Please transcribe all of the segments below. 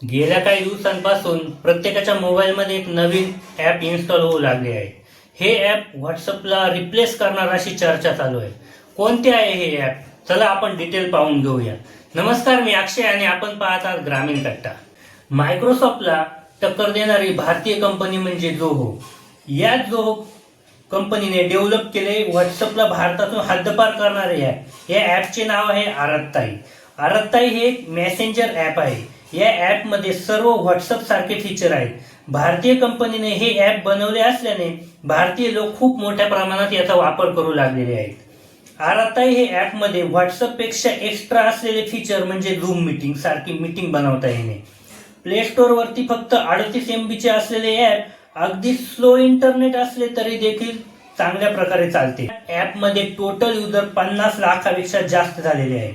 गेल्या काही दिवसांपासून प्रत्येकाच्या मोबाईलमध्ये एक नवीन ॲप इन्स्टॉल होऊ लागले आहे. हे ॲप व्हॉट्सअपला रिप्लेस करणार अशी चर्चा चालू आहे. कोणते आहे हे ॲप चला आपण डिटेल पाहून घेऊया. नमस्कार मी अक्षय आणि आपण पाहत आहात ग्रामीण कट्टा. मायक्रोसॉफ्टला टक्कर देणारी भारतीय कंपनी म्हणजे जोहो या जोहो कंपनीने डेव्हलप केले व्हॉट्सअपला भारतातून हद्दपार करणारे ॲप या ॲपचे नाव आहे आरत्ताई. आरत्ताई हे एक मेसेंजर ॲप आहे. या ॲपमध्ये सर्व व्हॉट्सअप सारखे फीचर आहेत. भारतीय कंपनीने हे ॲप बनवले असल्याने भारतीय लोक खूप मोठ्या प्रमाणात याचा वापर करू लागलेले आहेत. आराताई हे ॲपमध्ये व्हॉट्सअपपेक्षा एक्स्ट्रा असलेले फीचर म्हणजे झूम मीटिंग सारखी मीटिंग बनवता येणे. प्ले स्टोअरवरती फक्त अडतीस एम बीचे असलेले ॲप अगदी स्लो इंटरनेट असले तरी देखील चांगल्या प्रकारे चालते. ॲपमध्ये टोटल युजर पन्नास लाखापेक्षा जास्त झालेले आहे.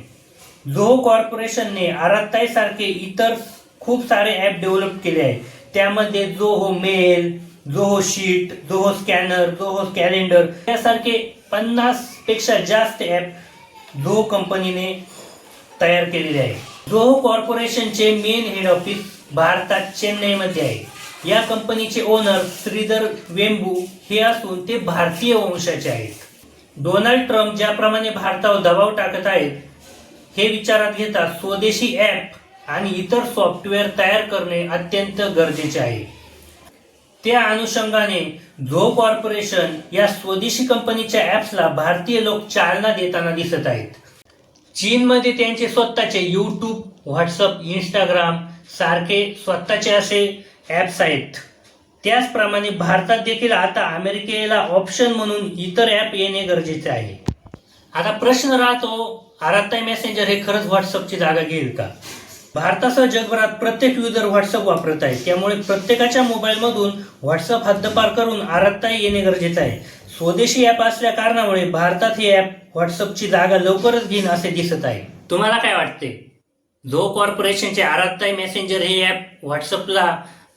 झोहो कॉर्पोरेशनने आरात्ताई सारखे इतर खूप सारे ॲप डेव्हलप केले आहे त्यामध्ये Zoho Mail Zoho Sheet Zoho Scanner Zoho Calendar यासारखे पन्नासपेक्षा जास्त ॲप झोहो कंपनीने तयार केलेले आहे झोहो कॉर्पोरेशनचे मेन हेड ऑफिस भारतात चेन्नईमध्ये आहे. या कंपनीचे ओनर श्रीधर वेंबू हे असून ते भारतीय वंशाचे आहेत. डोनाल्ड ट्रम्प ज्याप्रमाणे भारतावर दबाव टाकत आहेत हे विचारात घेता स्वदेशी ॲप आणि इतर सॉफ्टवेअर तयार करणे अत्यंत गरजेचे आहे. त्या अनुषंगाने झो कॉर्पोरेशन या स्वदेशी कंपनीच्या ॲप्सला भारतीय लोक चालना देताना दिसत आहेत. चीनमध्ये त्यांचे स्वतःचे यूट्यूब व्हॉट्सअप इंस्टाग्राम सारखे स्वतःचे असे ॲप्स आहेत. त्याचप्रमाणे भारतात देखील आता अमेरिकेला ऑप्शन म्हणून इतर ॲप येणे गरजेचे आहे. आता प्रश्न राहतो आरात्ताई मेसेंजर हे खरंच व्हॉट्सअपची जागा घेईल का? भारतासह जगभरात प्रत्येक युजर व्हॉट्सअप वापरत आहे. त्यामुळे प्रत्येकाच्या मोबाईलमधून व्हॉट्सअप हद्दपार करून आरात्ताई येणे गरजेचं आहे. स्वदेशी ॲप असल्या कारणामुळे भारतात हे ॲप व्हॉट्सअपची जागा लवकरच घेईन असे दिसत आहे. तुम्हाला काय वाटते? झो कॉर्पोरेशनचे आराधताई मेसेंजर हे ॲप व्हॉट्सअपला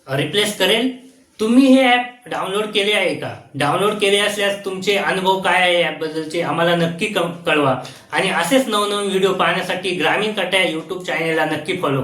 रिप्लेस करेल? तुम्ही हे ॲप डाउनलोड केले आहे का? डाउनलोड केले असल्यास तुमचे अनुभव काय आहे ॲपबद्दलचे आम्हाला नक्की क- कळवा. आणि असेच नवनवीन व्हिडिओ पाहण्यासाठी ग्रामीण कट्या यूट्यूब चॅनेलला नक्की फॉलो